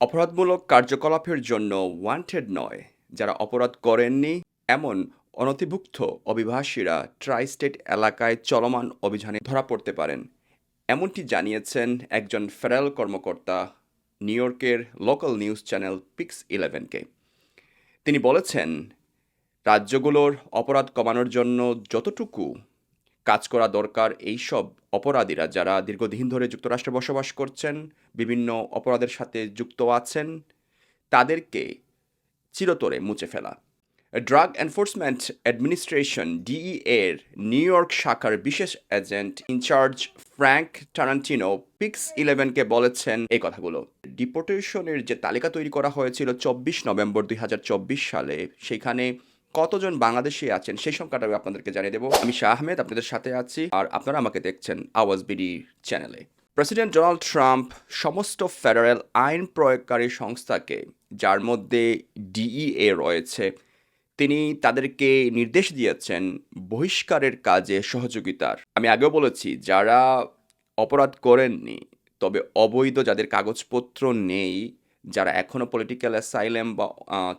অপরাধমূলক কার্যকলাপের জন্য ওয়ান্টেড নয়। যারা অপরাধ করেননি, এমন অনথিভুক্ত অভিবাসীরা ট্রাই স্টেট এলাকায় চলমান অভিযানে ধরা পড়তে পারেন। এমনটি জানিয়েছেন একজন ফেডারেল কর্মকর্তা নিউ ইয়র্কের লোকাল নিউজ চ্যানেল পিক্স ইলেভেনকে তিনি বলেছেন, রাজ্যগুলোর অপরাধ কমানোর জন্য যতটুকু কাজ করা দরকার, এইসব অপরাধীরা যারা দীর্ঘদিন ধরে যুক্তরাষ্ট্রে বসবাস করছেন, বিভিন্ন অপরাধের সাথে যুক্ত আছেন, তাদেরকে চিরতরে মুছে ফেলা। ড্রাগ এনফোর্সমেন্ট অ্যাডমিনিস্ট্রেশন ডিই এর নিউ ইয়র্ক শাখার বিশেষ agent in charge Frank Tarantino pix ইলেভেনকে বলেছেন এই কথাগুলো। ডিপোর্টেশনের যে তালিকা তৈরি করা হয়েছিল চব্বিশ নভেম্বর দুই হাজার চব্বিশ সালে, সেখানে কতজন বাংলাদেশি আছেন সেই সংখ্যাটা আমি আপনাদেরকে জানিয়ে দেবো। আমি শাহ আহমেদ, আপনাদের সাথে আছি, আর আপনারা আমাকে দেখছেন আওয়াজ বিডি চ্যানেলে। প্রেসিডেন্ট ডোনাল্ড ট্রাম্প সমস্ত ফেডারেল আইন প্রয়োগকারী সংস্থাকে, যার মধ্যে ডিইএ রয়েছে, তিনি তাদেরকে নির্দেশ দিয়েছেন বহিষ্কারের কাজে সহযোগিতার। আমি আগেও বলেছি, যারা অপরাধ করেননি, তবে অবৈধ যাদের কাগজপত্র নেই যারা এখনও পলিটিক্যাল অ্যাসাইলেম বা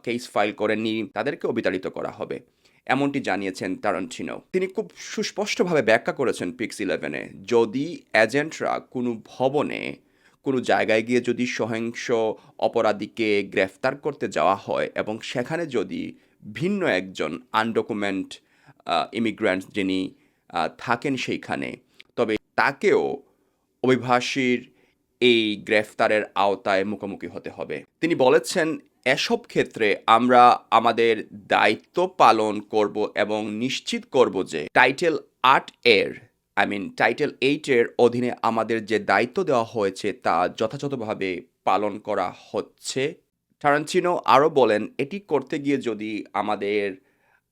কেস ফাইল করেননি তাদেরকেও বিতাড়িত করা হবে। এমনটি জানিয়েছেন তারান্টিনো তিনি খুব সুস্পষ্টভাবে ব্যাখ্যা করেছেন পিক্স ইলেভেনে যদি এজেন্টরা কোনো ভবনে, কোনো জায়গায় গিয়ে যদি সহিংস অপরাধীকে গ্রেফতার করতে যাওয়া হয় এবং সেখানে যদি ভিন্ন একজন আনডকুমেন্ট ইমিগ্র্যান্ট যিনি থাকেন সেইখানে, তবে তাকেও অভিবাসীর এই গ্রেফতারের আওতায় মুখোমুখি হতে হবে। তিনি বলেছেন, এসব ক্ষেত্রে আমরা আমাদের দায়িত্ব পালন করব এবং নিশ্চিত করব যে টাইটেল আট এর, আই মিন টাইটেল এইটের অধীনে আমাদের যে দায়িত্ব দেওয়া হয়েছে তা যথাযথভাবে পালন করা হচ্ছে। টারান্টিনো আরও বলেন, এটি করতে গিয়ে যদি আমাদের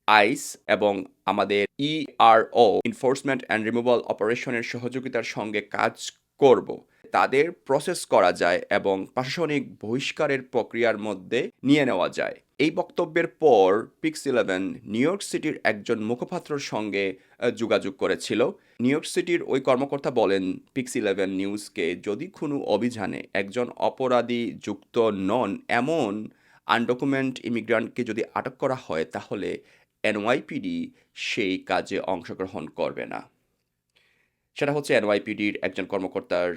আইস এবং আমাদের ইআরও এনফোর্সমেন্ট অ্যান্ড রিমুভাল অপারেশনের সহযোগিতার সঙ্গে কাজ করব তাদের প্রসেস করা যায় এবং প্রশাসনিক বহিষ্কারের প্রক্রিয়ার মধ্যে নিয়ে নেওয়া যায়। এই বক্তব্যের পর পিক্স ইলেভেন নিউ ইয়র্ক সিটির একজন মুখপাত্রর সঙ্গে যোগাযোগ করেছিল। নিউ ইয়র্ক সিটির ওই কর্মকর্তা বলেন পিক্স ইলেভেন নিউজকে যদি কোনো অভিযানে একজন অপরাধী যুক্ত নন, এমন আনডকুমেন্ট ইমিগ্রান্টকে যদি আটক করা হয়, তাহলে এনওয়াইপিডি সেই কাজে অংশগ্রহণ করবে না। সেটা হচ্ছে এনওয়াইপিডির একজন কর্মকর্তার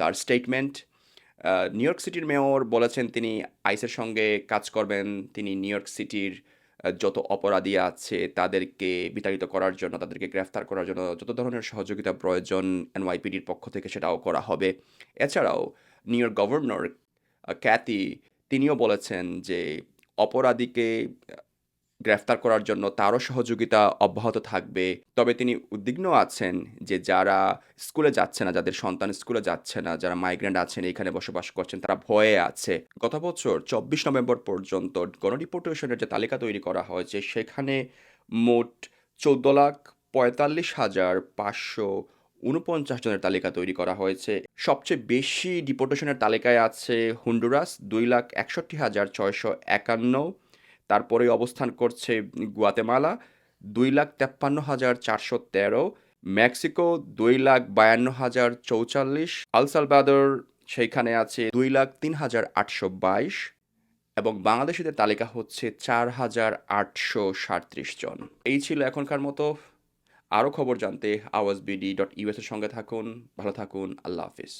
তার স্টেটমেন্ট নিউ ইয়র্ক সিটির মেয়র বলেছেন তিনি আইসের সঙ্গে কাজ করবেন, তিনি নিউ ইয়র্ক সিটির যত অপরাধী আছে তাদেরকে বিতাড়িত করার জন্য, তাদেরকে গ্রেফতার করার জন্য যত ধরনের সহযোগিতা প্রয়োজন এনওয়াইপিডির পক্ষ থেকে সেটাও করা হবে। এছাড়াও নিউ ইয়র্ক গভর্নর ক্যাথি তিনিও বলেছেন যে অপরাধীকে গ্রেফতার করার জন্য তারও সহযোগিতা অব্যাহত থাকবে। তবে তিনি উদ্বিগ্ন আছেন যে যারা স্কুলে যাচ্ছে না, যাদের সন্তান স্কুলে যাচ্ছে না, যারা মাইগ্রেন্ট আছেন, এখানে বসবাস করছেন, তারা ভয়ে আছে। গত বছর চব্বিশ নভেম্বর পর্যন্ত গণডিপোর্টেশনের যে তালিকা তৈরি করা হয়েছে, সেখানে মোট চৌদ্দ লাখ পঁয়তাল্লিশ হাজার পাঁচশো উনপঞ্চাশ জনের তালিকা তৈরি করা হয়েছে। সবচেয়ে বেশি ডিপোর্টেশনের তালিকায় আছে হুন্ডুরাস, দুই লাখ একষট্টি হাজার ছয়শো একান্ন তারপরে অবস্থান করছে গুয়াতেমালা, দুই লাখ তেপ্পান্ন হাজার চারশো তেরো, মেক্সিকো, দুই লাখ বায়ান্ন হাজার চৌচল্লিশ আলসালবাদর সেইখানে আছে দুই লাখ তিন হাজার আটশো বাইশ এবং বাংলাদেশিদের তালিকা হচ্ছে চার হাজার আটশো সাঁত্রিশ জন। এই ছিল এখনকার মতো। আরও খবর জানতে আওয়াজ বিডি ডট ইউএসের সঙ্গে থাকুন, ভালো থাকুন, আল্লাহ হাফিজ।